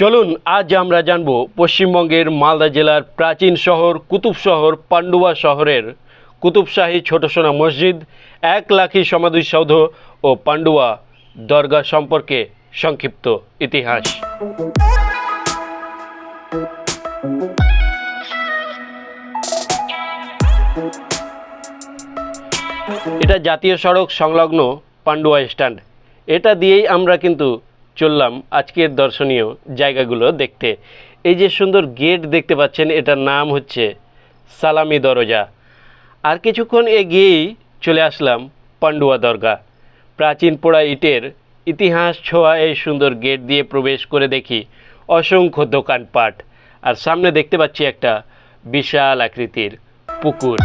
চলুন, আজ আমরা জানব পশ্চিমবঙ্গের মালদা জেলার প্রাচীন শহর কুতুব শহর পান্ডুয়া শহরের। কুতুবশাহী ছোট সোনা মসজিদ, এক লাখি সমাধিসৌধ ও পান্ডুয়া দরগা সম্পর্কে সংক্ষিপ্ত ইতিহাস। এটা জাতীয় সড়ক সংলগ্ন পান্ডুয়া স্ট্যান্ড। এটা দিয়েই আমরা কিন্তু চললাম আজকের দর্শনীয় জায়গাগুলো দেখতে। এই যে সুন্দর গেট দেখতে পাচ্ছেন, এটার নাম হচ্ছে সালামি দরজা। আর কিছুক্ষণ এগিয়েই চলে আসলাম পান্ডুয়া দরগা। প্রাচীন পোড়া ইটের ইতিহাস ছোঁয়া এই সুন্দর গেট দিয়ে প্রবেশ করে দেখি অসংখ্য দোকানপাট। আর সামনে দেখতে পাচ্ছি একটা বিশাল আকৃতির পুকুর।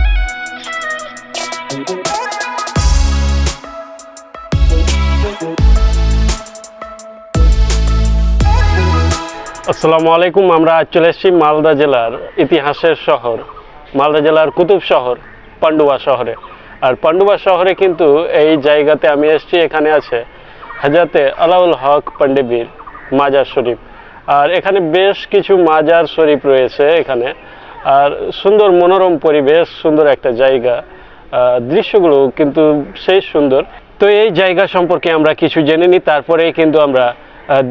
আসসালামু আলাইকুম, আমরা চলে এসেছি মালদা জেলার ইতিহাসের শহর, মালদা জেলার কুতুব শহর, পান্ডুয়া শহরে। আর পান্ডুয়া শহরে কিন্তু এই জায়গাতে আমি এসেছি, এখানে আছে হাজাতে আলাউল হক পান্ডেবীর মাজার শরীফ। আর এখানে বেশ কিছু মাজার শরীফ রয়েছে এখানে। আর সুন্দর মনোরম পরিবেশ, সুন্দর একটা জায়গা দৃশ্যগুলো কিন্তু সেই সুন্দর। তো এই জায়গা সম্পর্কে আমরা কিছু জেনে নিই, তারপরেই কিন্তু আমরা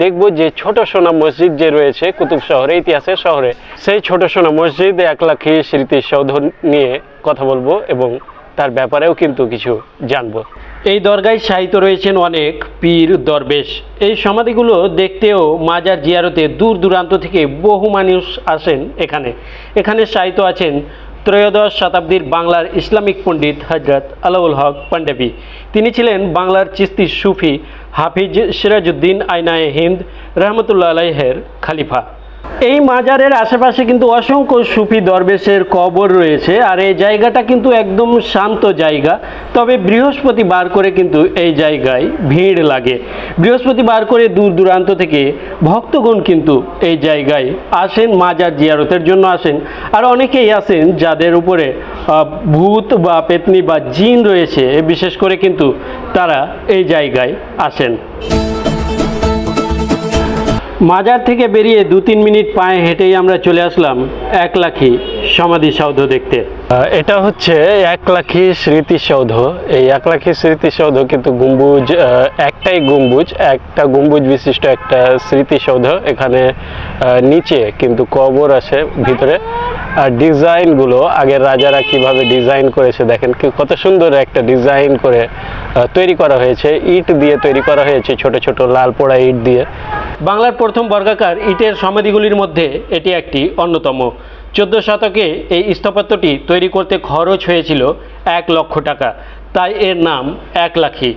দেখব যে ছোট সোনা মসজিদ যে রয়েছে কুতুব শহরে, ইতিহাসের শহরে, সেই ছোট সোনা মসজিদ এক লাখি স্মৃতিসৌধ নিয়ে কথা বলব এবং তার ব্যাপারেও কিন্তু কিছু জানব। এই দরগায় সাহিত্য রয়েছেন অনেক পীর, দরবেশ। এই সমাধিগুলো দেখতেও মাজার জিয়ারতে দূর দূরান্ত থেকে বহু মানুষ আসেন এখানে। এখানে সাহিত্য আছেন ত্রয়োদশ শতাব্দীর বাংলার ইসলামিক পণ্ডিত হজরত আলাউল হক পাণ্ডাবি। তিনি ছিলেন বাংলার চিস্তি সুফি হাফিজ সিরাজউদ্দিন আইনায়ে হিন্দ রহমতুল্লাহ আলাইহের খালিফা। এই মাজারের আশেপাশে কিন্তু অসংখ্য সুফি দরবেশের কবর রয়েছে, আর এই জায়গাটা কিন্তু একদম শান্ত জায়গা। তবে বৃহস্পতিবার করে কিন্তু এই জায়গায় ভিড় লাগে। বৃহস্পতিবার করে দূর দূরান্ত থেকে ভক্তগণ কিন্তু এই জায়গায় আসেন, মাজার জিয়ারতের জন্য আসেন। আর অনেকেই আছেন যাদের উপরে ভূত বা পেতনি বা জিন রয়েছে, বিশেষ করে কিন্তু তারা এই জায়গায় আসেন। মাজার থেকে বেরিয়ে দু তিন মিনিট পায়ে হেঁটেই আমরা চলে আসলাম এক লাখি সমাধিসৌধ দেখতে। এটা হচ্ছে এক লাখি স্মৃতিসৌধ। এই এক লাখি স্মৃতিসৌধ কিন্তু গম্বুজ একটাই গম্বুজ, একটা গম্বুজ বিশিষ্ট একটা স্মৃতিসৌধ এখানে নিচে কিন্তু কবর আছে ভিতরে। ডিজাইনগুলো আগের রাজারা কীভাবে ডিজাইন করেছে দেখেন কি কত সুন্দর একটা ডিজাইন করে তৈরি করা হয়েছে। ইট দিয়ে তৈরি করা হয়েছে ছোট ছোট লাল পোড়া ইট দিয়ে। বাংলার প্রথম বর্গাকার ইটের সমাধিগুলির মধ্যে এটি একটি অন্যতম। চোদ্দ শতকে এই স্থাপত্যটি তৈরি করতে খরচ হয়েছিল এক লক্ষ টাকা। তাই এর নাম এক লাখি।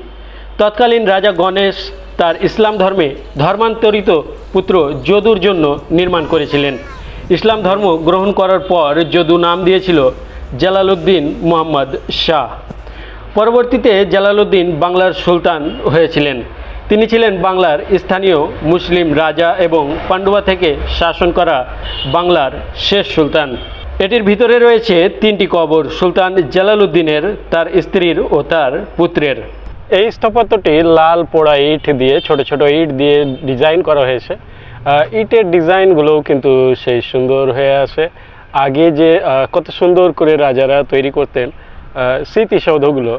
তৎকালীন রাজা গণেশ তার ইসলাম ধর্মে ধর্মান্তরিত পুত্র যদুর জন্য নির্মাণ করেছিলেন। ইসলাম ধর্ম গ্রহণ করার পর যদু নাম দিয়েছিল জালালউদ্দিন মুহাম্মদ শাহ। পরবর্তীতে জালালউদ্দিন বাংলার সুলতান হয়েছিলেন। তিনি ছিলেন বাংলার স্থানীয় মুসলিম রাজা এবং পান্ডুয়া থেকে শাসন করা বাংলার শেষ সুলতান। এটির ভিতরে রয়েছে তিনটি কবর, সুলতান জালালউদ্দিনের, তার স্ত্রীর ও তার পুত্রের। এই স্থাপত্যটি লাল পোড়া ইট দিয়ে, ছোট ছোট ইট দিয়ে ডিজাইন করা হয়েছে। ইটের ডিজাইনগুলোও কিন্তু সেই সুন্দর হয়ে আছে। আগে যে কত সুন্দর করে রাজারা তৈরি করতেন স্মৃতিসৌধগুলো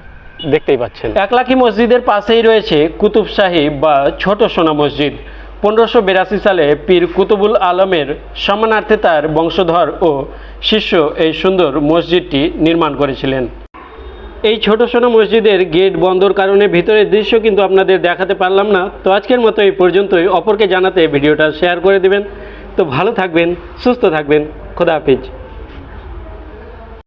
দেখতেই পাচ্ছেন। একলাখি মসজিদের পাশেই রয়েছে কুতুব সাহিব বা ছোট সোনা মসজিদ। পনেরোশো বিরাশি সালে পীর কুতুবুল আলমের সম্মানার্থে তার বংশধর ও শিষ্য এই সুন্দর মসজিদটি নির্মাণ করেছিলেন। এই ছোট সোনা মসজিদের গেট বন্ধর কারণে ভিতরের দৃশ্য কিন্তু আপনাদের দেখাতে পারলাম না। তো আজকের মতো এই পর্যন্তই। অপরকে জানাতে ভিডিওটা শেয়ার করে দেবেন। তো ভালো থাকবেন, সুস্থ থাকবেন। খোদা হাফিজ।